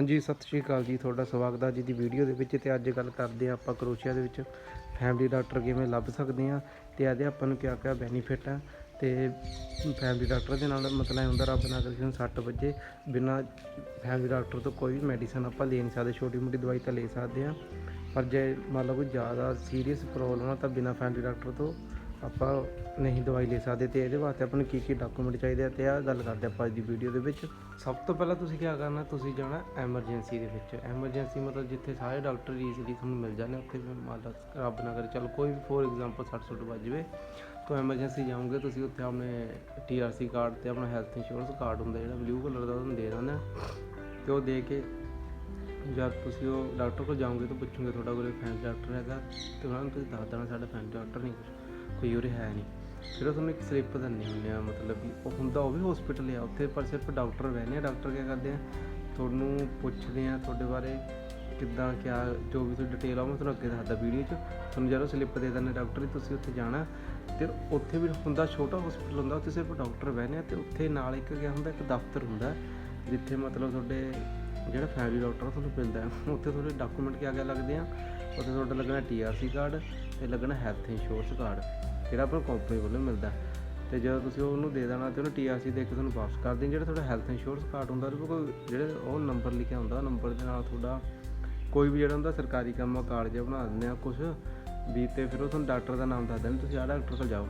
ਹਾਂਜੀ, ਸਤਿ ਸ਼੍ਰੀ ਅਕਾਲ ਜੀ, ਤੁਹਾਡਾ ਸਵਾਗਤ ਹੈ ਜੀ ਦੀ ਵੀਡੀਓ ਦੇ ਵਿੱਚ ਤੇ ਅੱਜ ਗੱਲ ਕਰਦੇ ਹਾਂ ਆਪਾਂ ਕਰੋਸ਼ੀਆ ਦੇ ਵਿੱਚ। ਫੈਮਿਲੀ ਡਾਕਟਰ ਕਿਵੇਂ ਲੱਭ ਸਕਦੇ ਹਾਂ ਤੇ ਇਹਦੇ ਆਪਾਂ ਨੂੰ ਕਿਆ ਕਿਆ ਬੈਨੀਫਿਟ ਆ ਤੇ ਫੈਮਿਲੀ ਡਾਕਟਰ ਦੇ ਨਾਲ ਮਤਲਬ ਇਹ ਹੁੰਦਾ ਰੱਬ ਨਾ ਕਰੇ ਕਿਸੇ ਨੂੰ ਸੱਟ ਵੱਜੇ, ਬਿਨਾਂ ਫੈਮਿਲੀ ਡਾਕਟਰ ਤੋਂ ਕੋਈ ਵੀ ਮੈਡੀਸਨ ਆਪਾਂ ਲੈ ਨਹੀਂ ਸਕਦੇ, ਛੋਟੀ ਮੋਟੀ ਦਵਾਈ ਤਾਂ ਲੈ ਸਕਦੇ ਹਾਂ ਪਰ ਜੇ ਮੰਨ ਲਓ ਕੋਈ ਜ਼ਿਆਦਾ ਸੀਰੀਅਸ ਪ੍ਰੋਬਲਮ ਆ ਤਾਂ ਬਿਨਾਂ ਫੈਮਿਲੀ ਡਾਕਟਰ ਤੋਂ ਆਪਾਂ ਨਹੀਂ ਦਵਾਈ ਲੈ ਸਕਦੇ ਤੇ ਇਹਦੇ ਵਾਸਤੇ ਆਪਾਂ ਨੂੰ ਕੀ ਕੀ ਡਾਕੂਮੈਂਟ ਚਾਹੀਦੇ ਆ ਤੇ ਆ ਗੱਲ ਕਰਦੇ ਆਪਾਂ ਅੱਜ ਦੀ ਵੀਡੀਓ ਦੇ ਵਿੱਚ। ਸਭ ਤੋਂ ਪਹਿਲਾਂ ਤੁਸੀਂ ਕੀ ਕਰਨਾ, ਤੁਸੀਂ ਜਾਣਾ ਐਮਰਜੈਂਸੀ ਦੇ ਵਿੱਚ। ਐਮਰਜੈਂਸੀ ਮਤਲਬ ਜਿੱਥੇ ਸਾਰੇ ਡਾਕਟਰ ਈਜ਼ੀਲੀ ਤੁਹਾਨੂੰ ਮਿਲ ਜਾਂਦੇ ਉੱਥੇ ਮੰਨ ਲਓ ਰੱਬ ਨਾ ਕਰੇ। ਚਲੋ ਕੋਈ ਵੀ ਫੋਰ ਐਗਜ਼ਾਮਪਲ ਸੱਟ ਸੁੱਟ ਵੱਜ ਜਵੇ, ਤਾਂ ਐਮਰਜੈਂਸੀ ਜਾਓਗੇ ਤੁਸੀਂ ਉੱਥੇ ਆਪਣੇ ਟੀਆਰਸੀ ਕਾਰਡ ਤੇ ਆਪਣਾ ਹੈਲਥ ਇੰਸ਼ੋਰੈਂਸ ਕਾਰਡ ਹੁੰਦਾ ਜਿਹੜਾ ਬਲੂ ਕਲਰ ਦਾ ਉਹਨੂੰ ਦੇ ਦਿੰਦੇ ਆ। ਤੇ ਉਹ ਦੇ ਕੇ ਜਦ ਤੁਸੀਂ ਉਹ ਡਾਕਟਰ ਕੋਲ ਜਾਓਗੇ ਤਾਂ ਪੁੱਛੋਗੇ ਤੁਹਾਡਾ ਕੋਲ ਫੈਮਿਲੀ ਡਾਕਟਰ ਹੈਗਾ ਤੇ ਉਹਨਾਂ ਨੂੰ ਤੁਸੀਂ ਦੱਸ ਦੇਣਾ, ਸਾਡਾ ਫੈਮਿਲੀ ਡਾਕਟਰ ਨਹੀਂ ਕੋਈ ਉਰੇ ਹੈ ਨਹੀਂ। ਫਿਰ ਉਹ ਤੁਹਾਨੂੰ ਇੱਕ ਸਲਿੱਪ ਦਿੰਦੇ ਹੁੰਦੇ ਆ, ਮਤਲਬ ਕਿ ਉਹ ਹੁੰਦਾ ਉਹ ਵੀ ਹਸਪੀਟਲ ਆ ਉੱਥੇ, ਪਰ ਸਿਰਫ ਡਾਕਟਰ ਬਹਿੰਦੇ ਆ। ਡਾਕਟਰ ਕੀ ਕਰਦੇ ਆ? ਤੁਹਾਨੂੰ ਪੁੱਛਦੇ ਆ ਤੁਹਾਡੇ ਬਾਰੇ ਕਿੱਦਾਂ, ਕਿਆ, ਜੋ ਵੀ ਤੁਹਾਡੀ ਡਿਟੇਲ ਆ ਮੈਂ ਤੁਹਾਨੂੰ ਅੱਗੇ ਦੱਸਦਾ ਵੀਡੀਓ 'ਚ। ਤੁਹਾਨੂੰ ਜਦੋਂ ਸਲਿੱਪ ਦੇ ਦਿੰਦੇ ਡਾਕਟਰ ਦੀ ਤੁਸੀਂ ਉੱਥੇ ਜਾਣਾ ਤੇ ਉੱਥੇ ਵੀ ਹੁੰਦਾ ਛੋਟਾ ਹਸਪੀਟਲ ਹੁੰਦਾ, ਉੱਥੇ ਸਿਰਫ ਡਾਕਟਰ ਬਹਿੰਦੇ ਆ ਤੇ ਉੱਥੇ ਨਾਲ ਇੱਕ ਕਿਆ ਹੁੰਦਾ, ਇੱਕ ਦਫ਼ਤਰ ਹੁੰਦਾ, ਜਿੱਥੇ ਮਤਲਬ ਤੁਹਾਡੇ ਜਿਹੜਾ ਫੈਮਿਲੀ ਡਾਕਟਰ ਆ, ਤੁਹਾਨੂੰ ਮਿਲਦਾ ਉੱਥੇ ਤੁਹਾਡੇ ਡਾਕੂਮੈਂਟ ਕਿਆ ਕਿਆ ਲੱਗਦੇ ਆ? ਉੱਥੇ ਤੁਹਾਡਾ ਲੱਗਣਾ ਟੀਆਰਸੀ ਕਾਰਡ ਤੇ ਲੱਗਣਾ ਹੈਲਥ ਇੰਸ਼ੋਰੈਂਸ ਕਾਰਡ ਜਿਹੜਾ ਆਪਣਾ ਕੰਪਨੀ ਵੱਲੋਂ ਮਿਲਦਾ। ਤੇ ਜਦੋਂ ਤੁਸੀਂ ਉਹਨੂੰ ਦੇ ਦੇਣਾ, ਤੇ ਉਹਨੂੰ ਟੀਆਰਸੀ ਦੇ ਕੇ ਤੁਹਾਨੂੰ ਵਾਪਸ ਕਰ ਦੇਣ। ਜਿਹੜਾ ਤੁਹਾਡਾ ਹੈਲਥ ਇੰਸ਼ੋਰੈਂਸ ਕਾਰਡ ਹੁੰਦਾ, ਉਹਦੇ ਕੋਲ ਜਿਹੜੇ ਉਹ ਨੰਬਰ ਲਿਖਿਆ ਹੁੰਦਾ ਨੰਬਰ ਦੇ ਨਾਲ ਤੁਹਾਡਾ ਕੋਈ ਵੀ ਜਿਹੜਾ ਹੁੰਦਾ, ਸਰਕਾਰੀ ਕੰਮ ਆ ਕਾਰਡ ਜਿਹਾ ਬਣਾ ਦਿੰਦੇ ਆ ਕੁਝ ਵੀ, ਤੇ ਫਿਰ ਉਹ ਤੁਹਾਨੂੰ ਡਾਕਟਰ ਦਾ ਨਾਮ ਦੱਸ ਦਿੰਦੇ ਤੁਸੀਂ ਆਹ ਡਾਕਟਰ ਕੋਲ ਜਾਓ।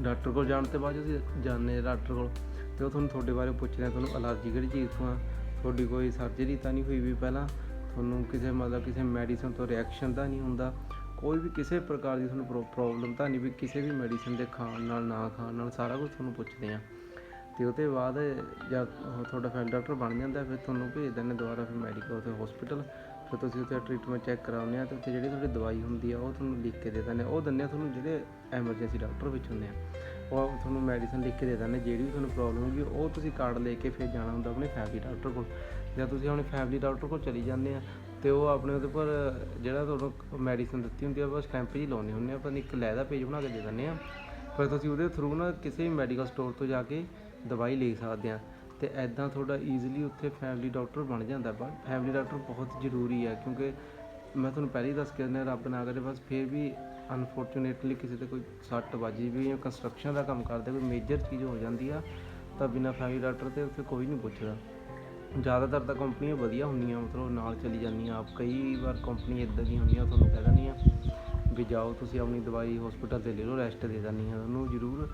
ਡਾਕਟਰ ਕੋਲ ਜਾਣ ਤੋਂ ਬਾਅਦ ਤੁਸੀਂ ਜਾਂਦੇ ਡਾਕਟਰ ਕੋਲ, ਤੇ ਉਹ ਤੁਹਾਨੂੰ ਤੁਹਾਡੇ ਬਾਰੇ ਪੁੱਛਦੇ ਆ, ਤੁਹਾਨੂੰ ਅਲਰਜੀ ਕਿਹੜੀ ਚੀਜ਼ ਤੋਂ ਆ, ਤੁਹਾਡੀ ਕੋਈ ਸਰਜਰੀ ਤਾਂ ਨਹੀਂ ਹੋਈ ਵੀ ਪਹਿਲਾਂ, ਤੁਹਾਨੂੰ ਕਿਸੇ ਮਤਲਬ ਕਿਸੇ ਮੈਡੀਸਨ ਤੋਂ ਰਿਐਕਸ਼ਨ ਤਾਂ ਨਹੀਂ ਹੁੰਦਾ। ਕੋਈ ਵੀ ਕਿਸੇ ਪ੍ਰਕਾਰ ਦੀ ਤੁਹਾਨੂੰ ਪ੍ਰੋਬਲਮ ਤਾਂ ਨਹੀਂ ਵੀ ਕਿਸੇ ਵੀ ਮੈਡੀਸਨ ਦੇ ਖਾਣ ਨਾਲ, ਨਾ ਖਾਣ ਨਾਲ ਸਾਰਾ ਕੁਝ ਤੁਹਾਨੂੰ ਪੁੱਛਦੇ ਆ ਤੇ ਉਹਦੇ ਬਾਅਦ ਜਦ ਤੁਹਾਡਾ ਫੈਮਿਲੀ ਡਾਕਟਰ ਬਣ ਜਾਂਦਾ, ਫਿਰ ਤੁਹਾਨੂੰ ਭੇਜ ਦਿੰਦੇ ਦੁਬਾਰਾ ਫਿਰ ਮੈਡੀਕਲ ਉੱਥੇ ਹਸਪੀਟਲ ਫਿਰ ਤੁਸੀਂ ਉੱਥੇ ਟ੍ਰੀਟਮੈਂਟ ਚੈੱਕ ਕਰਾਉਂਦੇ ਆ ਤੇ ਉੱਥੇ ਜਿਹੜੀ ਤੁਹਾਡੀ ਦਵਾਈ ਹੁੰਦੀ ਆ, ਉਹ ਤੁਹਾਨੂੰ ਲਿਖ ਕੇ ਦੇ ਦਿੰਦੇ ਉਹ ਦਿੰਦੇ ਆ ਤੁਹਾਨੂੰ ਜਿਹੜੇ ਐਮਰਜੈਂਸੀ ਡਾਕਟਰ ਵਿੱਚ ਹੁੰਦੇ ਆ। ਉਹ ਤੁਹਾਨੂੰ ਮੈਡੀਸਨ ਲਿਖ ਕੇ ਦੇ ਦਿੰਦੇ ਜਿਹੜੀ ਵੀ ਤੁਹਾਨੂੰ ਪ੍ਰੋਬਲਮ ਹੋਊਗੀ ਉਹ ਤੁਸੀਂ ਕਾਰਡ ਲੈ ਕੇ ਫਿਰ ਜਾਣਾ ਹੁੰਦਾ ਆਪਣੇ ਫੈਮਿਲੀ ਡਾਕਟਰ ਕੋਲ। ਜਦ ਤੁਸੀਂ ਆਪਣੇ ਫੈਮਿਲੀ ਡਾਕਟਰ ਕੋਲ ਚਲੀ ਜਾਂਦੇ ਆ। ਤੇ ਉਹ ਆਪਣੇ ਉਹਦੇ ਪਰ ਜਿਹੜਾ ਤੁਹਾਨੂੰ ਮੈਡੀਸਨ ਦਿੱਤੀ ਹੁੰਦੀ ਆ ਬਸ ਸਟੈਂਪ ਹੀ ਲਾਉਣੇ ਹੁੰਦੇ ਆ ਪਰ ਇੱਕ ਲੈ ਦਾ ਪੇਜ ਬਣਾ ਕੇ ਦੇ ਦਿੰਦੇ ਆ। ਫਿਰ ਤੁਸੀਂ ਉਹਦੇ ਥਰੂ ਨਾ ਕਿਸੇ ਵੀ ਮੈਡੀਕਲ ਸਟੋਰ ਤੋਂ ਜਾ ਕੇ ਦਵਾਈ ਲੈ ਸਕਦੇ ਆ। ਤੇ ਐਦਾਂ ਤੁਹਾਡਾ ਈਜ਼ੀਲੀ ਉੱਥੇ ਫੈਮਿਲੀ ਡਾਕਟਰ ਬਣ ਜਾਂਦਾ ਪਰ ਫੈਮਿਲੀ ਡਾਕਟਰ ਬਹੁਤ ਜ਼ਰੂਰੀ ਹੈ ਕਿਉਂਕਿ ਮੈਂ ਤੁਹਾਨੂੰ ਪਹਿਲਾਂ ਹੀ ਦੱਸ ਕੇ ਦਿੰਦਾ, ਰੱਬ ਨਾ ਕਰੇ, ਬਸ ਫਿਰ ਵੀ ਅਨਫੋਰਚੂਨੇਟਲੀ ਕਿਸੇ ਤੇ ਕੋਈ ਸੱਟ ਵੱਜੀ ਵੀ ਜਾਂ ਕੰਸਟਰਕਸ਼ਨ ਦਾ ਕੰਮ ਕਰਦੇ, ਕੋਈ ਮੇਜਰ ਚੀਜ਼ ਹੋ ਜਾਂਦੀ ਆ, ਤਾਂ ਬਿਨਾਂ ਫੈਮਿਲੀ ਡਾਕਟਰ ਤੇ ਉੱਥੇ ਕੋਈ ਨਹੀਂ ਪੁੱਛਦਾ। ਜ਼ਿਆਦਾਤਰ ਤਾਂ ਕੰਪਨੀਆਂ ਵਧੀਆ ਹੁੰਦੀਆਂ, ਮਤਲਬ ਨਾਲ ਚਲੀ ਜਾਂਦੀਆਂ। ਆਪ ਕਈ ਵਾਰ ਕੰਪਨੀ ਇਦਾਂ ਦੀਆਂ ਹੁੰਦੀਆਂ, ਤੁਹਾਨੂੰ ਕਹਿ ਦਿੰਦੀਆਂ ਵੀ ਜਾਓ, ਤੁਸੀਂ ਆਪਣੀ ਦਵਾਈ ਹਸਪੀਟਲ ਤੇ ਲੈ ਲਓ ਰੈਸਟ ਦੇ ਦਿੰਦੀਆਂ ਤੁਹਾਨੂੰ ਜ਼ਰੂਰ।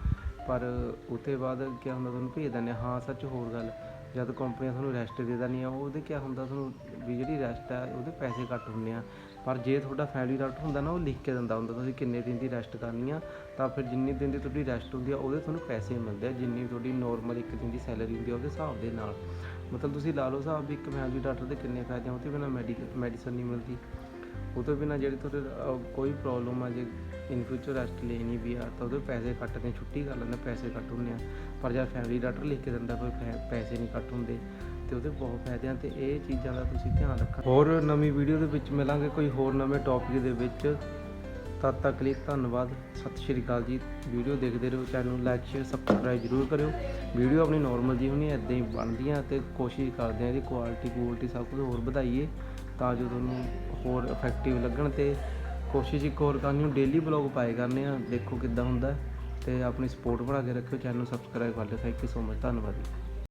ਪਰ ਉਤੇ ਬਾਅਦ ਕੀ ਹੁੰਦਾ, ਤੁਹਾਨੂੰ ਭੇਜ ਦਿੰਦੇ ਆ। ਹਾਂ, ਸੱਚ ਹੋਰ ਗੱਲ, ਜਦ ਕੰਪਨੀਆਂ ਤੁਹਾਨੂੰ ਰੈਸਟ ਦੇ ਦਿੰਦੀਆਂ, ਉਹਦੇ ਕੀ ਹੁੰਦਾ ਤੁਹਾਨੂੰ, ਵੀ ਜਿਹੜੀ ਰੈਸਟ ਹੈ, ਉਹਦੇ ਪੈਸੇ ਘੱਟ ਹੁੰਦੇ ਆ। ਪਰ ਜੇ ਤੁਹਾਡਾ ਫੈਮਿਲੀ ਡਾਕਟਰ ਹੁੰਦਾ ਨਾ, ਉਹ ਲਿਖ ਕੇ ਦਿੰਦਾ ਹੁੰਦਾ, ਤੁਸੀਂ ਕਿੰਨੇ ਦਿਨ ਦੀ ਰੈਸਟ ਕਰਨੀ ਆ, ਤਾਂ ਫਿਰ ਜਿੰਨੇ ਦਿਨ ਦੀ ਤੁਹਾਡੀ ਰੈਸਟ ਹੁੰਦੀ ਆ, ਉਹਦੇ ਤੁਹਾਨੂੰ ਪੈਸੇ ਮਿਲਦੇ ਆ, ਜਿੰਨੀ ਤੁਹਾਡੀ ਨੋਰਮਲ ਇੱਕ ਦਿਨ ਦੀ ਸੈਲਰੀ ਹੁੰਦੀ ਆ, ਉਹਦੇ ਹਿਸਾਬ ਦੇ ਨਾਲ। ਮਤਲਬ ਤੁਸੀਂ ਲਾ ਲਓ ਸਾਹਿਬ ਵੀ ਇੱਕ ਫੈਮਿਲੀ ਡਾਕਟਰ ਦੇ ਕਿੰਨੇ ਫਾਇਦੇ ਆ ਉਹ ਤੋਂ ਬਿਨਾਂ ਮੈਡੀਕਲ ਮੈਡੀਸਨ ਨਹੀਂ ਮਿਲਦੀ। ਉਹ ਤੋਂ ਬਿਨਾਂ ਜਿਹੜੇ ਤੁਹਾਡੇ ਅਹ, ਕੋਈ ਪ੍ਰੋਬਲਮ ਆ ਜੇ ਇਨ ਫਿਊਚਰ ਰੈਸਟ ਲੈਣੀ ਵੀ ਆ ਤਾਂ ਉਹਦੇ ਪੈਸੇ ਕੱਟ ਕੇ ਛੁੱਟੀ ਕਰ ਲੈਂਦਾ ਪੈਸੇ ਕੱਟ ਹੁੰਦੇ ਆ। ਪਰ ਜਦ ਫੈਮਿਲੀ ਡਾਕਟਰ ਲਿਖ ਕੇ ਦਿੰਦਾ ਕੋਈ ਫੈ ਪੈਸੇ ਨਹੀਂ ਕੱਟ ਹੁੰਦੇ ਤੇ ਉਹਦੇ ਬਹੁਤ ਫਾਇਦੇ ਆ ਤੇ ਇਹ ਚੀਜ਼ਾਂ ਦਾ ਤੁਸੀਂ ਧਿਆਨ ਰੱਖਣਾ। ਹੋਰ ਨਵੀਂ ਵੀਡੀਓ ਦੇ ਵਿੱਚ ਮਿਲਾਂਗੇ ਕੋਈ ਹੋਰ ਨਵੇਂ ਟੌਪਿਕ ਦੇ ਵਿੱਚ। ਤਦ ਤੱਕ ਲਈ ਧੰਨਵਾਦ। ਸਤਿ ਸ਼੍ਰੀ ਅਕਾਲ ਜੀ। ਵੀਡੀਓ ਦੇਖਦੇ ਰਹੋ, ਚੈਨਲ ਨੂੰ ਲਾਈਕ ਸ਼ੇਅਰ ਸਬਸਕ੍ਰਾਈਬ ਜ਼ਰੂਰ ਕਰਿਓ। ਵੀਡੀਓ ਆਪਣੀ ਨਾਰਮਲ ਜੀ ਹੋਣੀ ਐਦਾਂ ਹੀ ਬਣਦੀਆਂ ਤੇ ਕੋਸ਼ਿਸ਼ ਕਰਦੇ ਆ ਜੀ ਕੁਆਲਿਟੀ ਕੁਆਲਿਟੀ ਸਭ ਕੁਝ ਹੋਰ ਵਧਾਈਏ ਤਾਂ ਜੋ ਤੁਹਾਨੂੰ ਹੋਰ ਇਫੈਕਟਿਵ ਲੱਗਣ ਤੇ ਕੋਸ਼ਿਸ਼ ਇੱਕ ਹੋਰ ਕਰਨੀ ਨੂੰ ਡੇਲੀ ਬਲੌਗ ਪਾਏ ਕਰਨੇ ਆ, ਦੇਖੋ ਕਿੱਦਾਂ ਹੁੰਦਾ। ਤੇ ਆਪਣੀ ਸਪੋਰਟ ਬਣਾ ਕੇ ਰੱਖਿਓ, ਚੈਨਲ ਨੂੰ ਸਬਸਕ੍ਰਾਈਬ ਕਰ ਲਿਓ। ਥੈਂਕ ਯੂ ਸੋ ਮਚ ਧੰਨਵਾਦ ਜੀ।